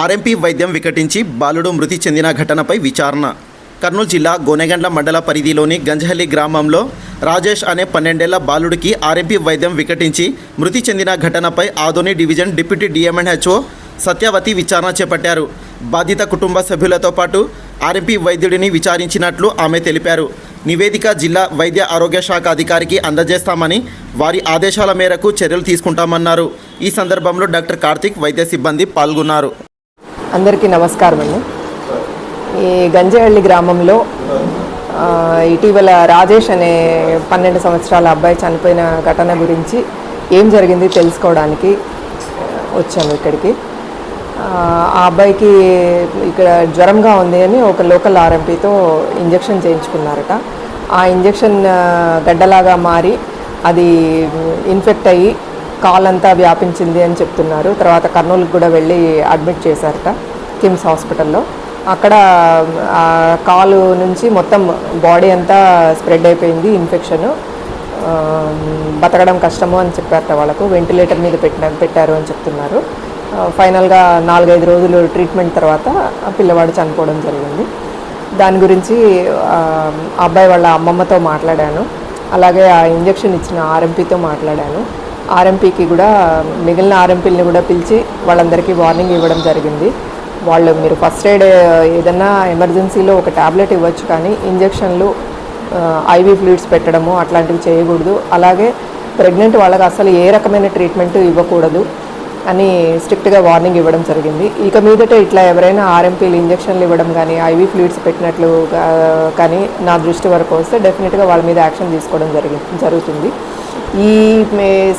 RMP వైద్యం వికటించి బాలుడు మృతి చెందిన ఘటనపై విచారణ. కర్నూలు జిల్లా గోనెగండ్ల మండల పరిధిలోని గంజహల్లి గ్రామంలో రాజేష్ అనే పన్నెండేళ్ళ బాలుడికి ఆర్ఎంపీ వైద్యం వికటించి మృతి చెందిన ఘటనపై Adoni division deputy DMNHO Satyavathi విచారణ చేపట్టారు. బాధిత కుటుంబ సభ్యులతో పాటు ఆర్ఎంపీ వైద్యుడిని విచారించినట్లు ఆమె తెలిపారు. నివేదిక జిల్లా వైద్య ఆరోగ్య శాఖ అధికారికి అందజేస్తామని వారి ఆదేశాల మేరకు చర్యలు తీసుకుంటామన్నారు. ఈ సందర్భంలో డాక్టర్ కార్తిక్ వైద్య సిబ్బంది పాల్గొన్నారు. అందరికీ నమస్కారం అండి. ఈ గంజేహళ్ళి గ్రామంలో ఇటీవల రాజేష్ అనే పన్నెండు సంవత్సరాల అబ్బాయి చనిపోయిన ఘటన గురించి ఏం జరిగింది తెలుసుకోవడానికి వచ్చాను ఇక్కడికి. ఆ అబ్బాయికి ఇక్కడ జ్వరంగా ఉంది అని ఒక లోకల్ ఆర్ఎంపీతో ఇంజెక్షన్ చేయించుకున్నారట. ఆ ఇంజెక్షన్ గడ్డలాగా మారి అది ఇన్ఫెక్ట్ అయ్యి కాలంతా వ్యాపించింది అని చెప్తున్నారు. తర్వాత కర్నూలుకి కూడా వెళ్ళి అడ్మిట్ చేశారట కిమ్స్ హాస్పిటల్లో. అక్కడ కాలు నుంచి మొత్తం బాడీ అంతా స్ప్రెడ్ అయిపోయింది ఇన్ఫెక్షన్. బతకడం కష్టము అని చెప్పారట వాళ్ళకు. వెంటిలేటర్ మీద పెట్టిన పెట్టారు అని చెప్తున్నారు. ఫైనల్గా నాలుగైదు రోజులు ట్రీట్మెంట్ తర్వాత పిల్లవాడు చనిపోవడం జరిగింది. దాని గురించి అబ్బాయి వాళ్ళ అమ్మమ్మతో మాట్లాడాను. అలాగే ఆ ఇంజెక్షన్ ఇచ్చిన ఆర్ఎంపీతో మాట్లాడాను. ఆర్ఎంపీకి కూడా మిగిలిన ఆర్ఎంపీలని కూడా పిలిచి వాళ్ళందరికీ వార్నింగ్ ఇవ్వడం జరిగింది. వాళ్ళు మీరు ఫస్ట్ ఎయిడ్ ఏదన్నా ఎమర్జెన్సీలో ఒక ట్యాబ్లెట్ ఇవ్వచ్చు కానీ ఇంజెక్షన్లు ఐవీ ఫ్లూయిడ్స్ పెట్టడము అట్లాంటివి చేయకూడదు. అలాగే ప్రెగ్నెంట్ వాళ్ళకి అసలు ఏ రకమైన ట్రీట్మెంట్ ఇవ్వకూడదు అని స్ట్రిక్ట్గా వార్నింగ్ ఇవ్వడం జరిగింది. ఇక మీదట ఇట్లా ఎవరైనా ఆర్ఎంపీలు ఇంజెక్షన్లు ఇవ్వడం కానీ ఐవీ ఫ్లూయిడ్స్ పెట్టినట్లు కానీ నా దృష్టి వరకు వస్తే డెఫినెట్గా వాళ్ళ మీద యాక్షన్ తీసుకోవడం జరిగి జరుగుతుంది. ఈ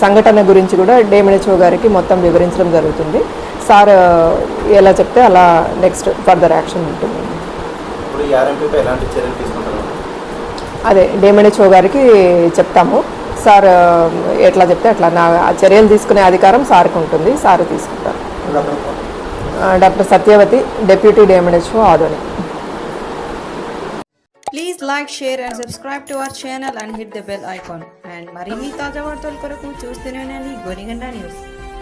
సంఘటన గురించి కూడా డేమినెచ్ఓ గారికి మొత్తం వివరించడం జరుగుతుంది. సార్ ఎలా చెప్తే అలా నెక్స్ట్ ఫర్దర్ యాక్షన్ ఉంటుంది. అదే డేమినెచ్ఓ గారికి చెప్తాము. సార్ ఎట్లా చెప్తే అట్లా నా చర్యలు తీసుకునే అధికారం సార్కి ఉంటుంది. సార్ తీసుకుంటారు. Doctor Satyavathi deputy DMHO Adoni. Please like, share and subscribe to our channel and hit the bell icon. And మరిన్ని తాజా వార్తల కొరకు చూస్తూనే ఉండండి గోనిగండ న్యూస్